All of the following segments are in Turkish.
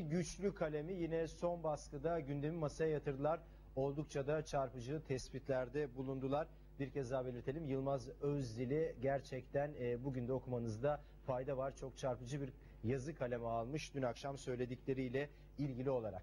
Güçlü kalemi yine son baskıda gündemi masaya yatırdılar. Oldukça da çarpıcı tespitlerde bulundular. Bir kez daha belirtelim Yılmaz Özdil'i gerçekten e, bugün de okumanızda fayda var. Çok çarpıcı bir yazı kaleme almış dün akşam söyledikleriyle ilgili olarak.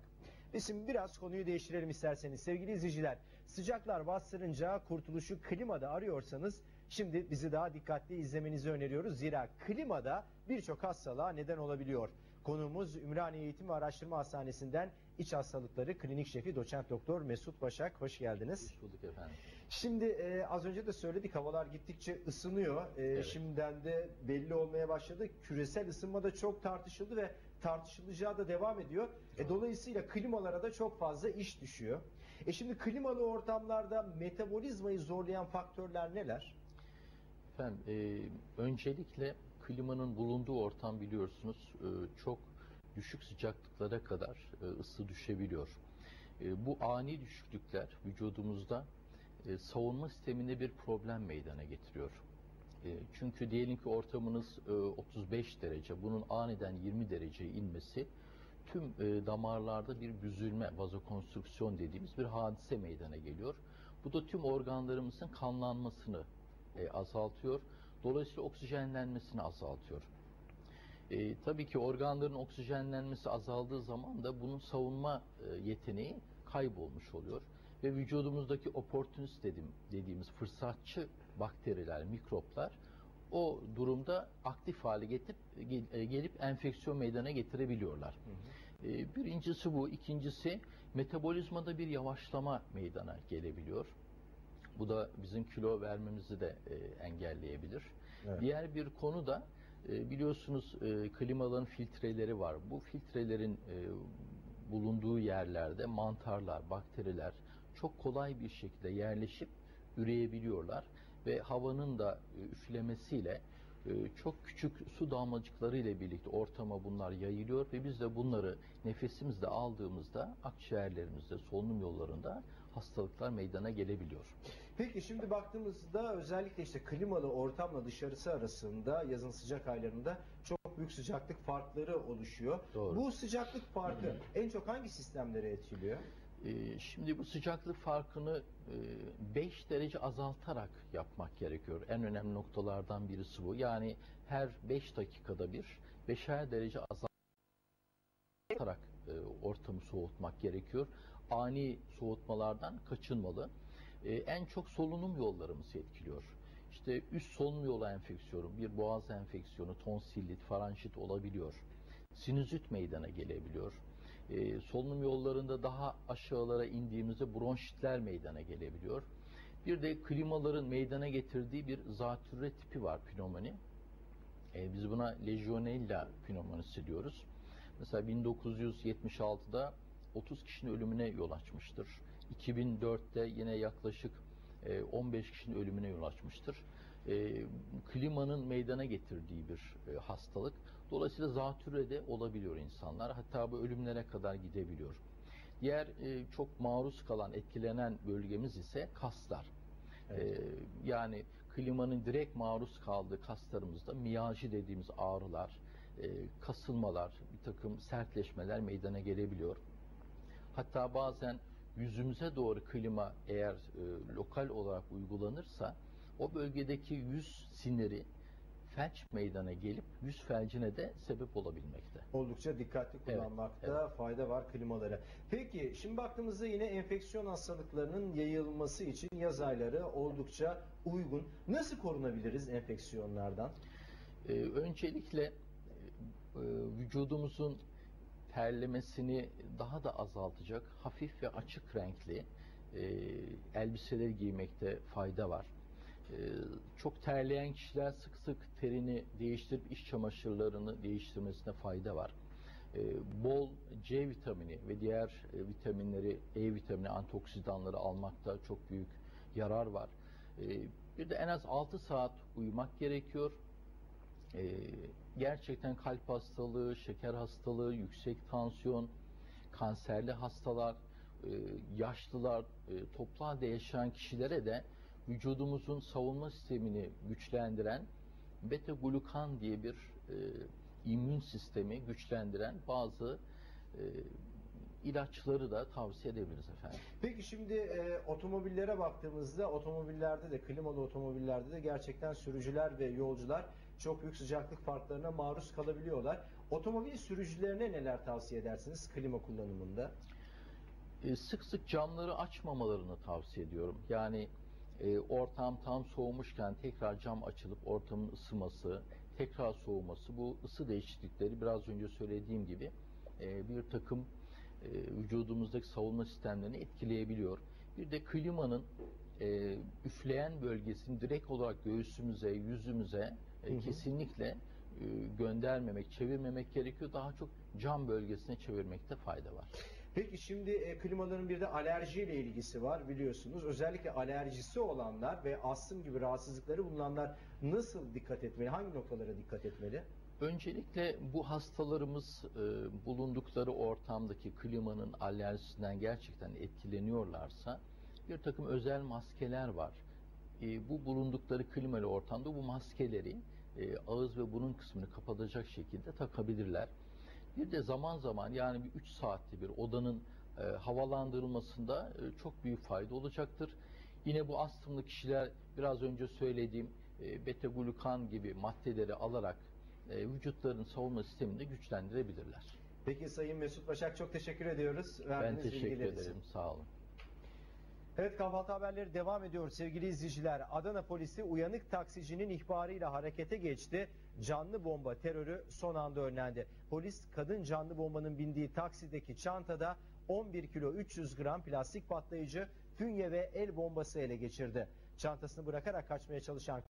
Ve şimdi biraz konuyu değiştirelim isterseniz sevgili izleyiciler. Sıcaklar bastırınca kurtuluşu klimada arıyorsanız şimdi bizi daha dikkatli izlemenizi öneriyoruz. Zira klimada birçok hastalığa neden olabiliyor. Konuğumuz Ümraniye Eğitim ve Araştırma Hastanesi'nden iç hastalıkları klinik şefi doçent doktor Mesut Başak. Hoş geldiniz. Hoş bulduk efendim. Şimdi e, az önce de söyledik havalar gittikçe ısınıyor. E, Evet. Şimdiden de belli olmaya başladı. Küresel ısınma da çok tartışıldı ve tartışılacağı da devam ediyor. E, dolayısıyla klimalara da çok fazla iş düşüyor. E şimdi klimalı ortamlarda metabolizmayı zorlayan faktörler neler? Efendim, e, öncelikle klimanın bulunduğu ortam biliyorsunuz e, çok düşük sıcaklıklara kadar e, ısı düşebiliyor. E, bu ani düşüklükler vücudumuzda e, savunma sisteminde bir problem meydana getiriyor. E, çünkü diyelim ki ortamınız e, 35 derece, bunun aniden 20 dereceye inmesi tüm e, damarlarda bir büzülme, vazokonstrüksiyon dediğimiz bir hadise meydana geliyor. Bu da tüm organlarımızın kanlanmasını e, azaltıyor. Dolayısıyla oksijenlenmesini azaltıyor. E, tabii ki organların oksijenlenmesi azaldığı zaman da bunun savunma e, yeteneği kaybolmuş oluyor. Ve vücudumuzdaki opportunist dedim, dediğimiz fırsatçı bakteriler, mikroplar o durumda aktif hale getirip, e, gelip enfeksiyon meydana getirebiliyorlar. E, birincisi bu. ikincisi metabolizmada bir yavaşlama meydana gelebiliyor. Bu da bizim kilo vermemizi de e, engelleyebilir. Evet. Diğer bir konu da e, biliyorsunuz e, klimaların filtreleri var. Bu filtrelerin e, bulunduğu yerlerde mantarlar, bakteriler çok kolay bir şekilde yerleşip üreyebiliyorlar ve havanın da e, üflemesiyle e, çok küçük su damlacıkları ile birlikte ortama bunlar yayılıyor ve biz de bunları nefesimizde aldığımızda akciğerlerimizde, solunum yollarında hastalıklar meydana gelebiliyor. Peki şimdi baktığımızda özellikle işte klimalı ortamla dışarısı arasında yazın sıcak aylarında çok büyük sıcaklık farkları oluşuyor. Doğru. Bu sıcaklık farkı en çok hangi sistemleri etkiliyor? Ee, Şimdi bu sıcaklık farkını 5 derece azaltarak yapmak gerekiyor. En önemli noktalardan birisi bu. Yani her 5 dakikada bir 5'er derece azaltarak e, ortamı soğutmak gerekiyor. Ani soğutmalardan kaçınmalı. E, En çok solunum yollarımızı etkiliyor. İşte üst solunum yolu enfeksiyonu, bir boğaz enfeksiyonu, tonsillit, faranjit olabiliyor. Sinüzit meydana gelebiliyor. Ee, solunum yollarında daha aşağılara indiğimizde bronşitler meydana gelebiliyor. Bir de klimaların meydana getirdiği bir zatürre tipi var pnömoni. Ee, biz buna Legionella pneumonisi diyoruz. Mesela 1976'da 30 kişinin ölümüne yol açmıştır. 2004'te yine yaklaşık e, 15 kişinin ölümüne yol açmıştır. E, klimanın meydana getirdiği bir e, hastalık. Dolayısıyla zatürre de olabiliyor insanlar. Hatta bu ölümlere kadar gidebiliyor. Diğer e, çok maruz kalan, etkilenen bölgemiz ise kaslar. Evet. E, yani klimanın direkt maruz kaldığı kaslarımızda miyalji dediğimiz ağrılar, e, kasılmalar, bir takım sertleşmeler meydana gelebiliyor. Hatta bazen yüzümüze doğru klima eğer e, lokal olarak uygulanırsa o bölgedeki yüz siniri felç meydana gelip yüz felcine de sebep olabilmekte. Oldukça dikkatli Evet, kullanmakta fayda var klimalara. Peki şimdi baktığımızda yine enfeksiyon hastalıklarının yayılması için yaz ayları oldukça uygun. Nasıl korunabiliriz enfeksiyonlardan? Ee, öncelikle e, vücudumuzun terlemesini daha da azaltacak hafif ve açık renkli e, elbiseler giymekte fayda var. E, çok terleyen kişiler sık sık terini değiştirip iç çamaşırlarını değiştirmesine fayda var. E, bol C vitamini ve diğer e, vitaminleri, E vitamini, antioksidanları almakta çok büyük yarar var. E, bir de en az 6 saat uyumak gerekiyor. Ee, gerçekten kalp hastalığı, şeker hastalığı, yüksek tansiyon, kanserli hastalar, e, yaşlılar, e, toplu halde yaşayan kişilere de vücudumuzun savunma sistemini güçlendiren beta glukan diye bir e, immün sistemi güçlendiren bazı e, ilaçları da tavsiye edebiliriz efendim. Peki şimdi e, otomobillere baktığımızda otomobillerde de klimalı otomobillerde de gerçekten sürücüler ve yolcular çok büyük sıcaklık farklarına maruz kalabiliyorlar. Otomobil sürücülerine neler tavsiye edersiniz klima kullanımında? E, sık sık camları açmamalarını tavsiye ediyorum. Yani e, ortam tam soğumuşken tekrar cam açılıp ortamın ısıması, tekrar soğuması bu ısı değişiklikleri biraz önce söylediğim gibi e, bir takım e, vücudumuzdaki savunma sistemlerini etkileyebiliyor. Bir de klimanın e, üfleyen bölgesini direkt olarak göğsümüze, yüzümüze e, Hı hı. kesinlikle e, göndermemek, çevirmemek gerekiyor. Daha çok cam bölgesine çevirmekte fayda var. Peki şimdi e, klimaların bir de alerjiyle ilgisi var biliyorsunuz. Özellikle alerjisi olanlar ve astım gibi rahatsızlıkları bulunanlar nasıl dikkat etmeli? Hangi noktalara dikkat etmeli? Öncelikle bu hastalarımız e, bulundukları ortamdaki klimanın alerjisinden gerçekten etkileniyorlarsa bir takım özel maskeler var. E, bu bulundukları klimalı ortamda bu maskeleri e, ağız ve burun kısmını kapatacak şekilde takabilirler. Bir de zaman zaman yani bir 3 saatte bir odanın e, havalandırılmasında e, çok büyük fayda olacaktır. Yine bu astımlı kişiler biraz önce söylediğim e, beta glukan gibi maddeleri alarak e, vücutların savunma sistemini güçlendirebilirler. Peki Sayın Mesut Başak çok teşekkür ediyoruz. Ben verdiğiniz teşekkür bilgiler için. ederim. Sağ olun. Evet kahvaltı haberleri devam ediyor sevgili izleyiciler. Adana polisi uyanık taksicinin ihbarıyla harekete geçti. Canlı bomba terörü son anda önlendi. Polis kadın canlı bombanın bindiği taksideki çantada 11 kilo 300 gram plastik patlayıcı, fünye ve el bombası ele geçirdi. Çantasını bırakarak kaçmaya çalışan